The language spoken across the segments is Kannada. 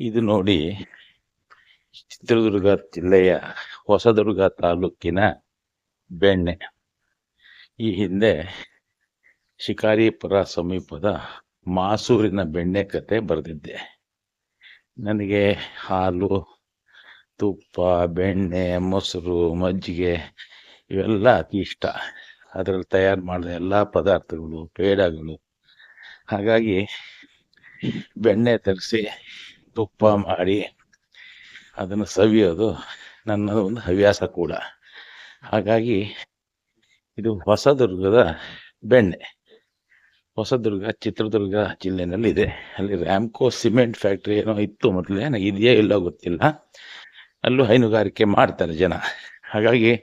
ಇದು ನೋಡಿ ಚಿತ್ರದುರ್ಗ ಜಿಲ್ಲೆಯ ಹೊಸದುರ್ಗ ತಾಲೂಕಿನ ಬೆಣ್ಣೆ. ಈ ಹಿಂದೆ ಶಿಕಾರಿಪುರ ಸಮೀಪದ ಮಾಸೂರಿನ ಬೆಣ್ಣೆ ಕತೆ ಬರೆದಿದ್ದೆ. ನನಗೆ ಹಾಲು, ತುಪ್ಪ, ಬೆಣ್ಣೆ, ಮೊಸರು, ಮಜ್ಜಿಗೆ ಇವೆಲ್ಲ ಅತಿ ಇಷ್ಟ. ಅದರಲ್ಲಿ ತಯಾರು ಮಾಡಿದ ಎಲ್ಲ ಪದಾರ್ಥಗಳು, ಪೇಡಗಳು. ಹಾಗಾಗಿ ಬೆಣ್ಣೆ ತರಿಸಿ ತುಪ್ಪ ಮಾಡಿ ಅದನ್ನು ಸವಿಯೋದು ನನ್ನ ಒಂದು ಹವ್ಯಾಸ ಕೂಡ. ಹಾಗಾಗಿ ಇದು ಹೊಸದುರ್ಗದ ಬೆಣ್ಣೆ. ಹೊಸದುರ್ಗ, ಚಿತ್ರದುರ್ಗ ಜಿಲ್ಲೆನಲ್ಲಿದೆ. ಅಲ್ಲಿ ರ್ಯಾಮ್ಕೋ ಸಿಮೆಂಟ್ ಫ್ಯಾಕ್ಟ್ರಿ ಏನೋ ಇತ್ತು ಮೊದಲೇ, ನನಗೆ ಇದೆಯೋ ಇಲ್ಲೋ ಗೊತ್ತಿಲ್ಲ. ಅಲ್ಲೂ ಹೈನುಗಾರಿಕೆ ಮಾಡ್ತಾರೆ ಜನ. ಹಾಗಾಗಿ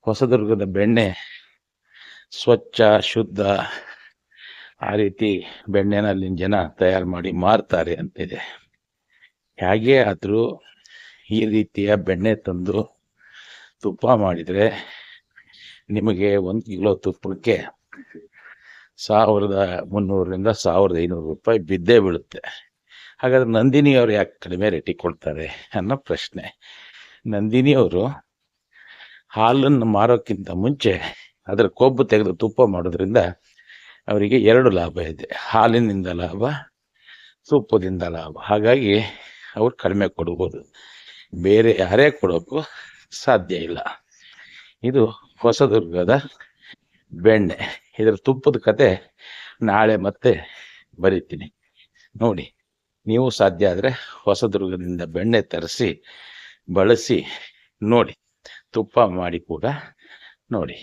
ಹೊಸದುರ್ಗದ ಬೆಣ್ಣೆ ಸ್ವಚ್ಛ, ಶುದ್ಧ, ಆ ರೀತಿ ಬೆಣ್ಣೆನ ಅಲ್ಲಿನ ಜನ ತಯಾರು ಮಾಡಿ ಮಾರ್ತಾರೆ ಅಂತಿದೆ. ಹೇಗೆ ಆದರೂ ಈ ರೀತಿಯ ಬೆಣ್ಣೆ ತಂದು ತುಪ್ಪ ಮಾಡಿದರೆ ನಿಮಗೆ ಒಂದು ಕಿಲೋ ತುಪ್ಪಕ್ಕೆ ಸಾವಿರದ ಮುನ್ನೂರರಿಂದ ಸಾವಿರದ ಐನೂರು ರೂಪಾಯಿ ಬಿದ್ದೇ ಬೀಳುತ್ತೆ. ಹಾಗಾದ್ರೆ ನಂದಿನಿಯವರು ಯಾಕೆ ಕಡಿಮೆ ರೇಟಿಗೆ ಕೊಡ್ತಾರೆ ಅನ್ನೋ ಪ್ರಶ್ನೆ. ನಂದಿನಿಯವರು ಹಾಲನ್ನು ಮಾರೋಕ್ಕಿಂತ ಮುಂಚೆ ಅದರ ಕೊಬ್ಬು ತೆಗೆದು ತುಪ್ಪ ಮಾಡೋದ್ರಿಂದ ಅವರಿಗೆ ಎರಡು ಲಾಭ ಇದೆ. ಹಾಲಿನಿಂದ ಲಾಭ, ತುಪ್ಪದಿಂದ ಲಾಭ. ಹಾಗಾಗಿ ಅವ್ರು ಕಡಿಮೆ ಕೊಡ್ಬೋದು. ಬೇರೆ ಯಾರೇ ಕೊಡೋಕ್ಕೂ ಸಾಧ್ಯ ಇಲ್ಲ. ಇದು ಹೊಸದುರ್ಗದ ಬೆಣ್ಣೆ. ಇದರ ತುಪ್ಪದ ಕತೆ ನಾಳೆ ಮತ್ತೆ ಬರಿತೀನಿ. ನೋಡಿ, ನೀವು ಸಾಧ್ಯ ಆದರೆ ಹೊಸದುರ್ಗದಿಂದ ಬೆಣ್ಣೆ ತರಿಸಿ, ಬಳಸಿ, ನೋಡಿ. ತುಪ್ಪ ಮಾಡಿ ಕೂಡ ನೋಡಿ.